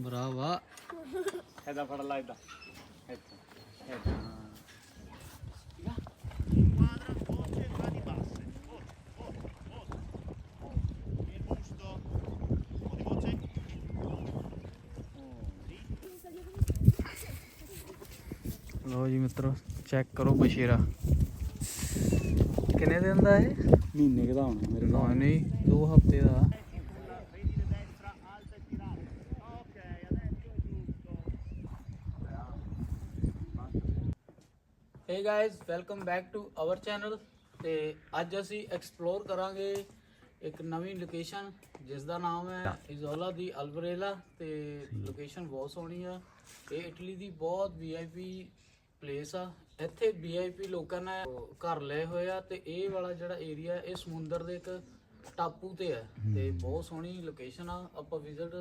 ਬਰਾਵਾ ਐਦਾਂ ਫੜ ਲਾ ਇੱਥੇ ਇੱਥੇ। ਲੋ ਜੀ ਮਿੱਤਰੋ ਚੈੱਕ ਕਰੋ ਬਸ਼ੀਰਾ। ਕਿੰਨੇ ਦਿਨ ਦਾ ਇਹ? ਮਹੀਨੇ ਕਿਦਾ ਹੋਣਾ ਮੇਰੇ ਨਾ ਨਹੀਂ 2 ਹਫ਼ਤੇ ਦਾ। Hey guys welcome back to our channel ਤੇ ਅੱਜ ਅਸੀਂ ਐਕਸਪਲੋਰ ਕਰਾਂਗੇ ਇੱਕ ਨਵੀਂ ਲੋਕੇਸ਼ਨ ਜਿਸ ਦਾ ਨਾਮ ਹੈ ਇਜ਼ੋਲਾ ਦੀ ਅਲਬਰੇਲਾ ਤੇ ਲੋਕੇਸ਼ਨ ਬਹੁਤ ਸੋਹਣੀ ਆ। ਇਹ ਇਟਲੀ ਦੀ ਬਹੁਤ ਵੀਆਈਪੀ ਪਲੇਸ ਆ। ਇੱਥੇ ਵੀਆਈਪੀ ਲੋਕਾਂ ਨੇ ਘਰ ਲਏ ਹੋਏ ਆ ਤੇ ਇਹ ਵਾਲਾ ਜਿਹੜਾ ਏਰੀਆ ਇਹ ਸਮੁੰਦਰ ਦੇ ਇੱਕ ਟਾਪੂ ਤੇ ਹੈ ਤੇ ਬਹੁਤ ਸੋਹਣੀ ਲੋਕੇਸ਼ਨ ਆ। ਆਪਾਂ ਵਿਜ਼ਿਟ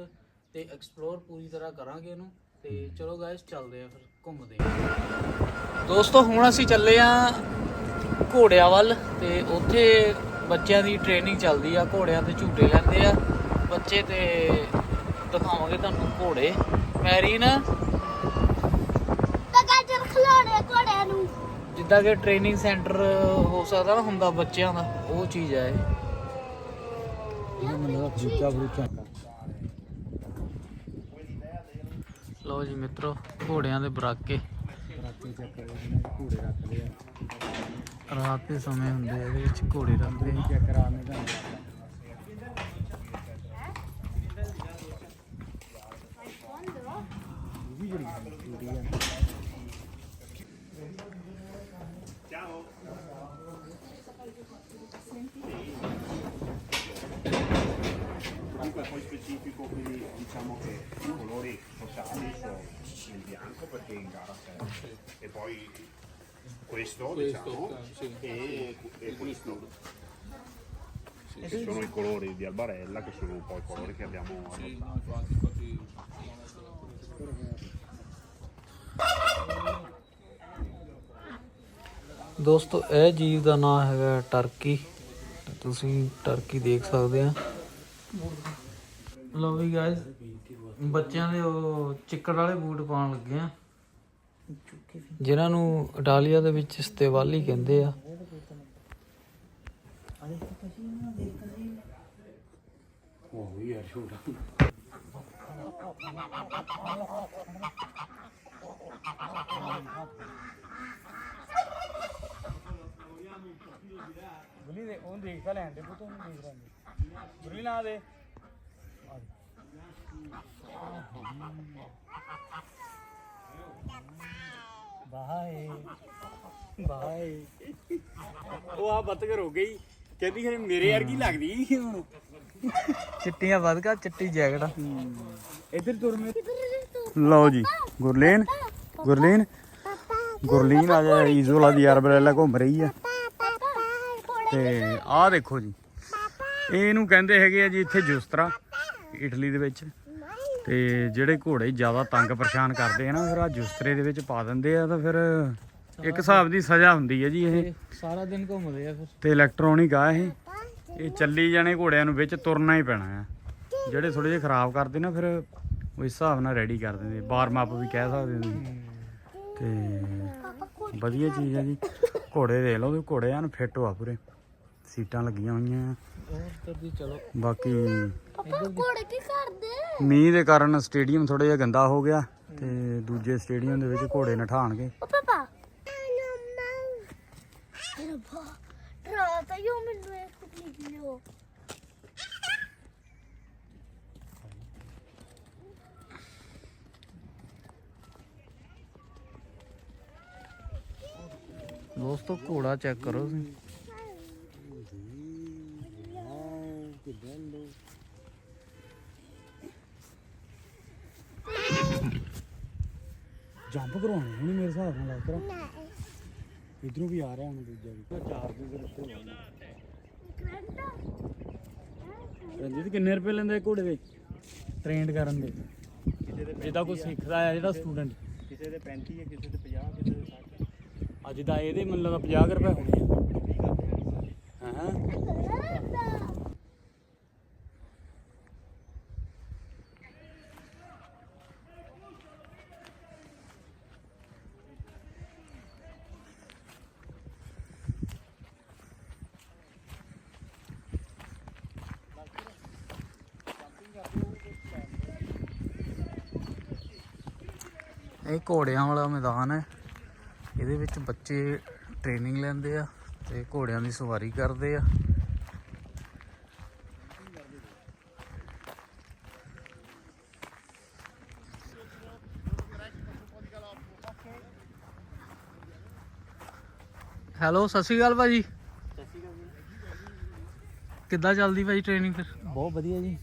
ਤੇ ਐਕਸਪਲੋਰ ਪੂਰੀ ਤਰ੍ਹਾਂ ਕਰਾਂਗੇ ਇਹਨੂੰ। ਤੇ ਚਲੋ ਗਾਇਸ ਚੱਲਦੇ ਆ ਫਿਰ। ਘੁੰਮਦੇ ਦੋਸਤੋ ਹੁਣ ਅਸੀਂ ਚੱਲੇ ਆ ਘੋੜਿਆਂ ਵੱਲ ਤੇ ਉੱਥੇ ਬੱਚਿਆਂ ਦੀ ਟ੍ਰੇਨਿੰਗ ਚੱਲਦੀ ਆ ਘੋੜਿਆਂ ਤੇ ਝੂਟੇ ਲੈਂਦੇ ਆ। ਬੱਚੇ ਤੇ ਦਿਖਾਵਾਂਗੇ ਤੁਹਾਨੂੰ ਘੋੜੇ। ਮੈਰੀਨ ਗਾਜਰ ਖਿਲਾਉਣੇ ਘੋੜਿਆਂ ਨੂੰ। ਜਿੱਦਾਂ ਕਿ ਟ੍ਰੇਨਿੰਗ ਸੈਂਟਰ ਹੋ ਸਕਦਾ ਨਾ ਹੁੰਦਾ ਬੱਚਿਆਂ ਦਾ ਉਹ ਚੀਜ਼ ਆ ਇਹ। ਇਹ ਮੈਨੂੰ ਦਾ ਫਰੂਚਾ ਲਓ ਜੀ ਮਿੱਤਰੋ, ਘੋੜਿਆਂ ਦੇ ਬਰਾਕੇ। ਰਾਤੀ ਚੈੱਕ ਕਰੋ ਜਿਹਨੇ ਘੋੜੇ ਰੱਖ ਲਏ ਆ ਰਾਤ ਦੇ ਸਮੇਂ ਹੁੰਦੇ ਆ, ਇਹਦੇ ਵਿੱਚ ਘੋੜੇ ਰੱਖਦੇ ਇਹ ਚੈੱਕ ਕਰਾਣੇ ਦਾ poi specifico, quindi diciamo che i colori sociali sono il bianco perché in gara c'è e poi questo, diciamo e, e questo. Che sono i colori di Albarella che sono un po' i colori che abbiamo adottato. ਦੋਸਤੋ ਇਹ ਜੀਵ ਦਾ ਨਾਮ ਹੈਗਾ turkey ਤੁਸੀਂ turkey ਦੇਖ ਸਕਦੇ ਆ ਲਓ ਵੀ ਗਾਇਸ ਬੱਚਿਆਂ ਦੇ ਉਹ ਚਿੱਕੜ ਵਾਲੇ ਬੂਟ ਪਾਉਣ ਲੱਗੇ ਆ। ਜਿਨ੍ਹਾਂ ਨੂੰ ਇਟਾਲੀਆ ਦੇ ਵਿੱਚ ਸਤੇਵਾਲੀ ਕਹਿੰਦੇ ਆ। ਉਹ ਯਾਰ ਛੋਟਾ ਬੁਲੀ ਦੇ, ਉਹ ਦੇਖ ਤਾਂ ਲੈਣ ਦੇ ਪੁੱਤ ਉਹਨੂੰ ਦੇਖ ਲੈਂਦੇ ਬੁਲੀ ਨਾ ਦੇ। ਬਾਏ। ਬਾਏ। ਉਹ ਆ ਬੱਤ ਕਰ ਹੋ ਗਈ। ਕਹਿੰਦੀ ਖਰੇ ਮੇਰੇ ਵਰਗੀ ਲੱਗਦੀ ਸੀ ਹੁਣ। ਚਿੱਟੀਆਂ ਵਧਗਾ ਚਿੱਟੀ ਜੈਕਟ। ਇੱਧਰ ਤੁਰ ਮੇ ਲਓ ਜੀ ਗੁਰਲੀਨ ਗੁਰਲੀਨ। ਗੁਰਲੀਨ ਆ ਜਾ ਈਜ਼ੋਲਾ ਦੀ ਅਰਬਰੇਲਾ ਘੁੰਮ ਰਹੀ ਆ। ਤੇ ਆਹ ਦੇਖੋ ਜੀ ਇਹਨੂੰ ਕਹਿੰਦੇ ਹੈਗੇ ਆ ਜੀ ਇੱਥੇ ਜੁਸਤਰਾ ਇਟਲੀ ਦੇ ਵਿੱਚ। ਤੇ ਜਿਹੜੇ ਘੋੜੇ ਜ਼ਿਆਦਾ ਤੰਗ ਪਰੇਸ਼ਾਨ ਕਰਦੇ ਆ ਨਾ ਫਿਰ ਆ ਜੁਸਤਰੇ ਦੇ ਵਿੱਚ ਪਾ ਦਿੰਦੇ ਆ ਤਾਂ ਫਿਰ ਇੱਕ ਹਿਸਾਬ ਦੀ ਸਜ਼ਾ ਹੁੰਦੀ ਹੈ ਜੀ ਇਹ। ਸਾਰਾ ਦਿਨ ਘੁੰਮਦੇ ਆ ਫਿਰ। ਤੇ ਇਲੈਕਟ੍ਰੋਨਿਕ ਆ ਇਹ। ਇਹ ਚੱਲੀ ਜਾਣੇ ਘੋੜਿਆਂ ਨੂੰ ਵਿੱਚ ਤੁਰਨਾ ਹੀ ਪੈਣਾ ਆ। ਜਿਹੜੇ ਥੋੜੇ ਜਿਹਾ ਖਰਾਬ ਕਰਦੇ ਨਾ ਫਿਰ ਉਹ ਇਸ ਹਿਸਾਬ ਨਾਲ ਰੈਡੀ ਕਰ ਦਿੰਦੇ ਵਾਰਮ ਅਪ ਵੀ ਕਹਿ ਸਕਦੇ ਤੁਸੀਂ। ਤੇ ਵਧੀਆ ਚੀਜ਼ ਆ ਜੀ। ਘੋੜੇ ਦੇਖ ਲਓ ਘੋੜੇ ਐਨ ਫਿੱਟ ਆ ਪੂਰੇ। ਸੀਟਾਂ ਲੱਗੀਆਂ ਹੋਈਆਂ ਆ। ਬਾਕੀ ਪਾਪਾ ਘੋੜੇ ਕੀ ਕਰਦੇ? ਮੀਂਹ ਦੇ ਕਾਰਨ ਸਟੇਡੀਅਮ ਥੋੜਾ ਜਿਹਾ ਗੰਦਾ ਹੋ ਗਿਆ ਤੇ ਦੂਜੇ ਸਟੇਡੀਅਮ ਦੇ ਵਿੱਚ ਘੋੜੇ ਨਠਾਣਗੇ। ਓ ਪਾਪਾ। ਰੱਬਾ ਡਰਾ ਤਾ ਯੋ ਮੈਨੂੰ ਇੱਕ ਪਲੀਜ਼ ਲਿਓ ਦੋਸਤੋ ਘੋੜਾ ਚੈੱਕ ਕਰੋ ਤੁਸੀਂ। ਜੰਪ ਕਰਾਉਣੇ ਹੁਣ ਮੇਰੇ ਹਿਸਾਬ ਨਾਲ ਲੱਗ ਕਰਾ। ਇਧਰੋਂ ਵੀ ਆ ਰਿਹਾ ਹੁਣ ਦੂਜਾ ਵੀ। ਚਾਰ ਦੇ ਉੱਤੇ ਰਣਜੀਤ ਕਿੰਨੇ ਰੁਪਏ ਲੈਂਦੇ ਘੋੜੇ ਦੇ? ਟ੍ਰੇਨਡ ਕਰਨ ਦੇ। ਜਿੱਦਾਂ ਕੋਈ ਸਿੱਖਦਾ ਆ ਜਿਹੜਾ ਸਟੂਡੈਂਟ। ਕਿਸੇ ਦੇ 35 ਹੈ ਕਿਸੇ ਦੇ 50 ਕਿਸੇ ਦੇ 60 ਅੱਜ ਦਾ ਇਹਦੇ ਮੈਨੂੰ ਲੱਗਾ 50 ਕੁ ਰੁਪਏ ਹੋਣੇ ਆ। ਹਾਂ। ਇਹ ਘੋੜਿਆਂ ਵਾਲਾ ਮੈਦਾਨ ਹੈ। ਇਹਦੇ ਵਿੱਚ ਬੱਚੇ ਟ੍ਰੇਨਿੰਗ ਲੈਂਦੇ ਆ ਤੇ ਘੋੜਿਆਂ ਦੀ ਸਵਾਰੀ ਕਰਦੇ ਆ। ਹੈਲੋ ਸਤਿ ਸ਼੍ਰੀ ਅਕਾਲ ਭਾਜੀ। ਕਿੱਦਾਂ ਚੱਲਦੀ ਭਾਜੀ ਟ੍ਰੇਨਿੰਗ ਫਿਰ? ਬਹੁਤ ਵਧੀਆ ਜੀ।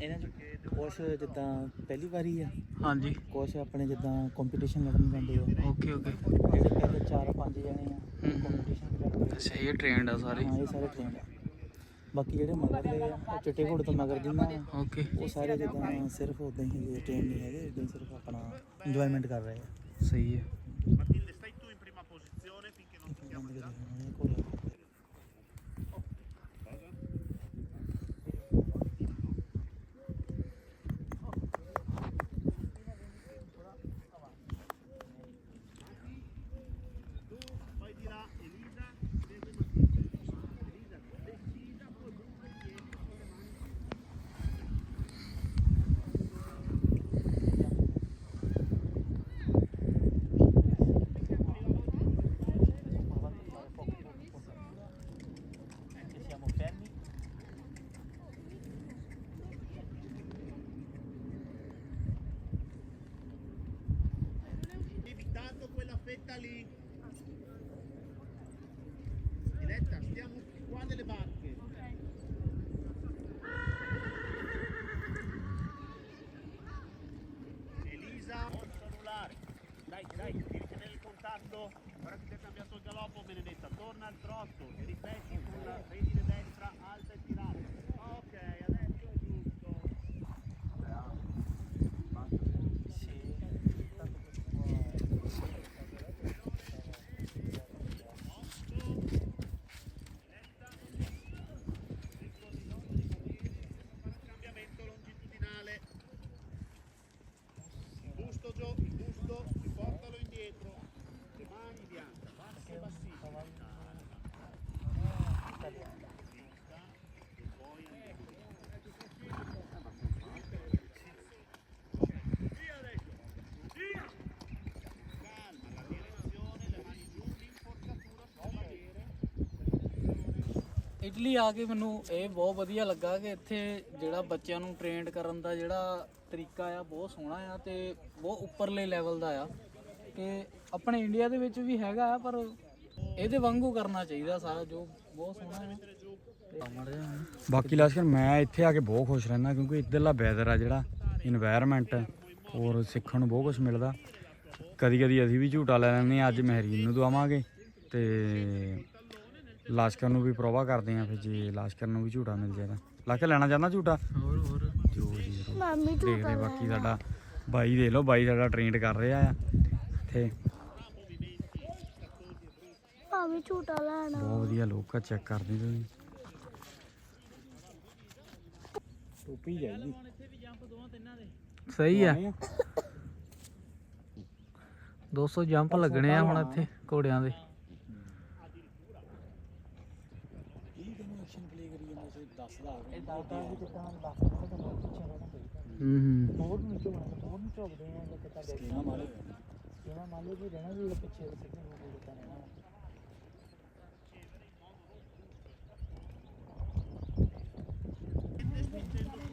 ਇਹਨਾਂ ਚ ਕੁਛ ਜਿੱਦਾਂ ਪਹਿਲੀ ਵਾਰੀ ਆ? ਹਾਂਜੀ। ਕੁਛ ਆਪਣੇ ਜਿੱਦਾਂ ਕੰਪੀਟੀਸ਼ਨ ਲੜਨ ਜਾਂਦੇ ਆ ਓਕੇ ਓਕੇ ਜਿਹੜੇ ਪਹਿਲੇ 4-5 ਜਣੇ ਆ ਹੂੰ। ਕੰਪੀਟੀਸ਼ਨ ਆ। ਅੱਛਾ ਇਹ ਟ੍ਰੇਨਡ ਆ ਸਾਰੇ? ਹਾਂ ਇਹ ਸਾਰੇ ਟ੍ਰੇਨ ਆ। ਬਾਕੀ ਜਿਹੜੇ ਮਗਰਲੇ ਆ ਉਹ ਚਿੱਟੇ ਘੋੜੇ ਤੋਂ ਮਗਰ ਜਿੰਨਾ ਆ। ਓਕੇ ਉਹ ਸਾਰੇ ਜਿੱਦਾਂ ਸਿਰਫ ਉਦਾਂ ਹੀ ਟ੍ਰੇਨ ਨਹੀਂ ਹੈਗੇ ਇਦਾਂ ਸਿਰਫ ਆਪਣਾ ਇੰਜੋਇਮੈਂਟ ਕਰ ਰਹੇ ਆ। ਸਹੀ ਹੈ। Matilde, stai tu in prima posizione finché non tocchiamo il fetta lì. Diletta, stiamo qua nelle barche. Elisa, non cellulare. Dai, dai, devi tenere il contatto. Guarda che ti ha cambiato il galoppo, Benedetta. Torna al trotto e rifletti con la redine destra alta e tirata. Italy ਆ ਕੇ ਮੈਨੂੰ ਇਹ ਬਹੁਤ ਵਧੀਆ ਲੱਗਾ ਕਿ ਇੱਥੇ ਜਿਹੜਾ ਬੱਚਿਆਂ ਨੂੰ ਟ੍ਰੇਨਡ ਕਰਨ ਦਾ ਜਿਹੜਾ ਤਰੀਕਾ ਆ, ਬਹੁਤ ਸੋਹਣਾ ਆ ਤੇ ਬਹੁਤ ਉੱਪਰਲੇ ਲੈਵਲ ਦਾ ਆ। ਕਿ ਆਪਣੇ ਇੰਡੀਆ ਦੇ ਵਿੱਚ ਵੀ ਹੈਗਾ ਆ ਪਰ ਇਹਦੇ ਵਾਂਗੂ ਕਰਨਾ ਚਾਹੀਦਾ ਸਾਰਾ ਜੋ ਬਹੁਤ ਸੋਹਣਾ ਆ। ਬਾਕੀ ਲਾਸਕਰ, ਮੈਂ ਇੱਥੇ ਆ ਕੇ ਬਹੁਤ ਖੁਸ਼ ਰਹਿੰਦਾ ਕਿਉਂਕਿ ਇੱਧਰਲਾ ਵੈਦਰ ਆ ਜਿਹੜਾ ਇਨਵਾਇਰਨਮੈਂਟ ਔਰ ਸਿੱਖਣ ਨੂੰ ਬਹੁਤ ਕੁਝ ਮਿਲਦਾ। ਕਦੀ ਕਦੀ ਅਸੀਂ ਵੀ ਝੂਟਾ ਲੈ ਲੈਂਦੇ ਆ ਅੱਜ ਮਹਿਰੀਨ ਨੂੰ ਦਵਾਵਾਂਗੇ ਤੇ ਲਾਸ਼ਕਰ ਨੂੰ ਵੀ ਪ੍ਰੋਵਾ ਕਰਦੇ ਆ ਫਿਰ ਜੇ ਲਾਸ਼ਕਰ ਨੂੰ ਵੀ ਝੂਟਾ ਮਿਲ ਜਾਏਗਾ ਲਾਸ਼ਕਰ ਲੈਣਾ ਚਾਹੁੰਦਾ ਝੂਟਾ ਹੋਰ ਹੋਰ। ਜੀ ਜ਼ਰੂਰ ਮਾਮੀ ਦੇਖਦੇ ਬਾਕੀ ਸਾਡਾ ਬਾਈ ਦੇ ਲਓ ਬਾਈ ਸਾਡਾ ਟ੍ਰੇਨਡ ਕਰ ਰਿਹਾ ਆ। ਇੱਥੇ ਮਾਮੀ ਝੂਟਾ ਲੈਣਾ। ਬਹੁਤ ਵਧੀਆ ਲੋਕ ਆ ਚੈੱਕ ਕਰਦੇ ਤੁਸੀਂ। ਟੋਪੀ ਜਾਈਦੀ ਸਹੀ ਆ। 200 ਜੰਪ ਲੱਗਣੇ ਆ ਹੁਣ ਇੱਥੇ ਘੋੜਿਆਂ ਦੇ ਕੀ ਪਲੇ ਕਰੀ ਜਾਂਦਾ ਸੀ ਦੱਸਦਾ ਇਹ ਦੱਸਦਾ ਵੀ ਜਿੱਦਾਂ ਦੱਸ ਦਿੰਦਾ ਤਾਂ ਬਹੁਤ ਪਿੱਛੇ ਰਹਿਣਾ ਪਏਗਾ ਹੂੰ ਹੂੰ। ਹੋਰ ਨੂੰ ਝੁਕਣਾ ਹੋਰ ਨੂੰ ਝੁਕਦੇ ਆ ਕਿ ਤਾਂ ਦੇਖਣਾ ਮਾਲੇ ਇਹਨਾਂ ਮਾਲੇ ਵੀ ਰਹਿਣਾ ਵੀ ਪਿੱਛੇ ਸਿੱਧੇ ਹੋ ਕੇ ਤਾਂ ਰਹਿਣਾ। spingendo sulle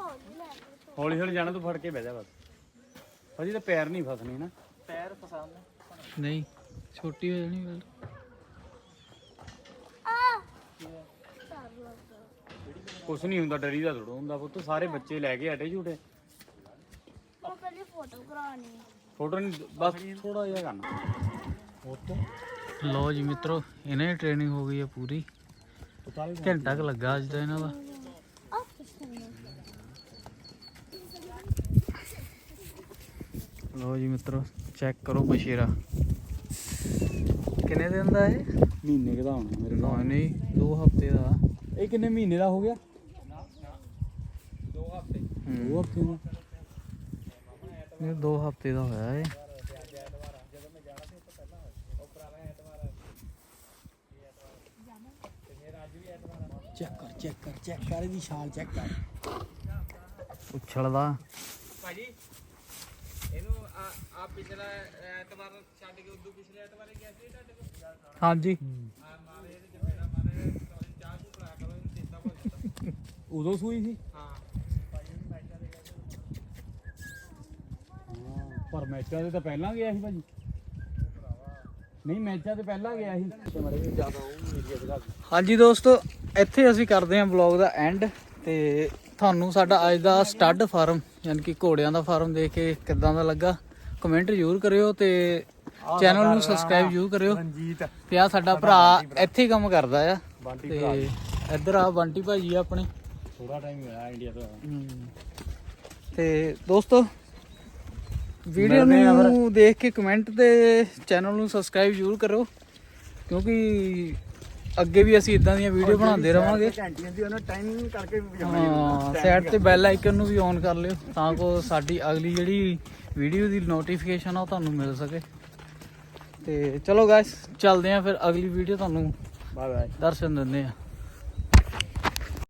ਹੌਲੀ ਲੈ ਲਓ। ਹੌਲੀ ਹੌਲੀ ਜਾਣਾ ਤੂੰ ਫੜ ਕੇ ਬਹਿ ਜਾ ਬਸ। ਭਾਜੀ ਤਾਂ ਪੈਰ ਨਹੀਂ ਫਸਣੇ ਨਾ। ਪੈਰ ਪਸੰਦ ਨਹੀਂ ਛੋਟੀ ਹੋ ਜਾਣੀ ਗੱਲ। ਆ ਕੁਛ ਨਹੀਂ ਹੁੰਦਾ ਡਰੀ ਦਾ ਥੋੜਾ ਹੁੰਦਾ ਪੁੱਤ। ਸਾਰੇ ਬੱਚੇ ਲੈ ਕੇ ਹਟੇ ਝੂਟੇ। ਮੈਂ ਪਹਿਲੇ ਫੋਟੋ ਕਰਾਉਣੀ ਹੈ ਫੋਟੋ ਨਹੀਂ ਬਸ ਥੋੜਾ ਜਿਹਾ ਕਰਨਾ। ਲਓ ਜੀ ਮਿੱਤਰੋ ਇਹਨਾਂ ਦੀ ਟ੍ਰੇਨਿੰਗ ਹੋ ਗਈ ਹੈ ਪੂਰੀ। ਘੰਟਾ ਕੁ ਲੱਗਾ ਅੱਜ ਦਾ ਇਹਨਾਂ ਦਾ। ਲਓ ਜੀ ਮਿੱਤਰੋ ਚੈੱਕ ਕਰੋ ਬਸ਼ੀਰਾ। ਕਿੰਨੇ ਦਿਨ ਦਾ ਇਹ? ਮਹੀਨੇ ਕੁ ਦਾ ਹੋਣਾ ਮੇਰੇ ਨਾਲ। ਨਹੀਂ 2 ਹਫ਼ਤੇ ਦਾ। ਇਹ ਕਿੰਨੇ ਮਹੀਨੇ ਦਾ ਹੋ ਗਿਆ? ਹਫ਼ਤੇ ਦਾ। ਇਹ 2 ਹਫ਼ਤੇ ਦਾ ਹੋਇਆ ਇਹ। ਚੈੱਕ ਕਰ ਚੈੱਕ ਕਰ ਚੈੱਕ ਕਰ ਇਹਦੀ ਛਾਲ ਚੈੱਕ ਕਰ। ਉਛਲਦਾ ਭਾਜੀ ਇਹਨੂੰ ਆ ਆ ਪਿਛਲਾ ਐਤਵਾਰ ਛੱਡ ਕੇ ਉਦੋਂ ਪਿਛਲੇ ਐਤਵਾਰੇ ਗਿਆ ਸੀ ਤੁਹਾਡੇ ਕੋਲ? ਹਾਂਜੀ। ਆ ਮਾਰੇ ਇਹਦੇ ਜਮੇਰਾ ਮਾਰੇ ਚਾਹ ਚੂ ਪਲਾ ਕਰੋ ਇਹਨੂੰ ਜਾਂਦਾ ਉਦੋਂ ਸੂਈ ਸੀ? ਹਾਂ। ਪਰ ਮੈਚਾਂ ਦੇ ਤਾਂ ਪਹਿਲਾਂ ਗਿਆ ਸੀ ਭਾਜੀ। ਨਹੀਂ ਮੈਚਾਂ ਤੇ ਪਹਿਲਾਂ ਗਿਆ ਸੀ। ਹਾਂਜੀ ਦੋਸਤੋ ਇੱਥੇ ਅਸੀਂ ਕਰਦੇ ਹਾਂ ਬਲੌਗ ਦਾ ਐਂਡ ਤੇ ਤੁਹਾਨੂੰ ਸਾਡਾ ਅੱਜ ਦਾ ਸਟੱਡ ਫਾਰਮ ਯਾਨੀ ਕਿ ਘੋੜਿਆਂ ਦਾ ਫਾਰਮ ਦੇਖ ਕੇ ਕਿੱਦਾਂ ਦਾ ਲੱਗਾ। ਕਮੈਂਟ ਜ਼ਰੂਰ ਕਰਿਓ ਤੇ ਚੈਨਲ ਨੂੰ ਸਬਸਕ੍ਰਾਈਬ ਜ਼ਰੂਰ ਕਰਿਓ। ਰਣਜੀਤ। ਤੇ ਆ ਸਾਡਾ ਭਰਾ ਇੱਥੇ ਹੀ ਕੰਮ ਕਰਦਾ ਆ। ਤੇ ਇੱਧਰ ਆ ਬੰਟੀ ਭਾਜੀ ਆ ਆਪਣੇ। ਥੋੜਾ ਟਾਈਮ ਹੋਇਆ ਇੰਡੀਆ ਤੋਂ। ਤੇ ਦੋਸਤੋ ਵੀਡੀਓ ਨੂੰ ਦੇਖ ਕੇ ਕਮੈਂਟ ਤੇ ਚੈਨਲ ਨੂੰ ਸਬਸਕ੍ਰਾਈਬ ਜ਼ਰੂਰ ਕਰੋ ਕਿਉਂਕਿ ਅੱਗੇ ਵੀ ਅਸੀਂ ਇਦਾਂ ਦੀਆਂ ਵੀਡੀਓ ਬਣਾਉਂਦੇ ਰਵਾਂਗੇ। ਘੰਟੀਆਂ ਦੀ ਉਹਨਾਂ ਟਾਈਮਿੰਗ ਕਰਕੇ ਹਾਂ ਸਾਈਡ ਤੇ ਬੈਲ ਆਈਕਨ ਨੂੰ ਵੀ ਔਨ ਕਰ ਲਿਓ ਤਾਂ ਕੋ ਸਾਡੀ ਅਗਲੀ ਜਿਹੜੀ ਵੀਡੀਓ ਦੀ ਨੋਟੀਫਿਕੇਸ਼ਨ ਆ ਉਹ ਤੁਹਾਨੂੰ ਮਿਲ ਸਕੇ। ਤੇ ਚਲੋ ਗਾਇਸ ਚੱਲਦੇ ਆਂ ਫਿਰ ਅਗਲੀ ਵੀਡੀਓ ਤੁਹਾਨੂੰ ਬਾਏ ਬਾਏ ਦਰਸ਼ਨ ਦਿੰਦੇ ਆ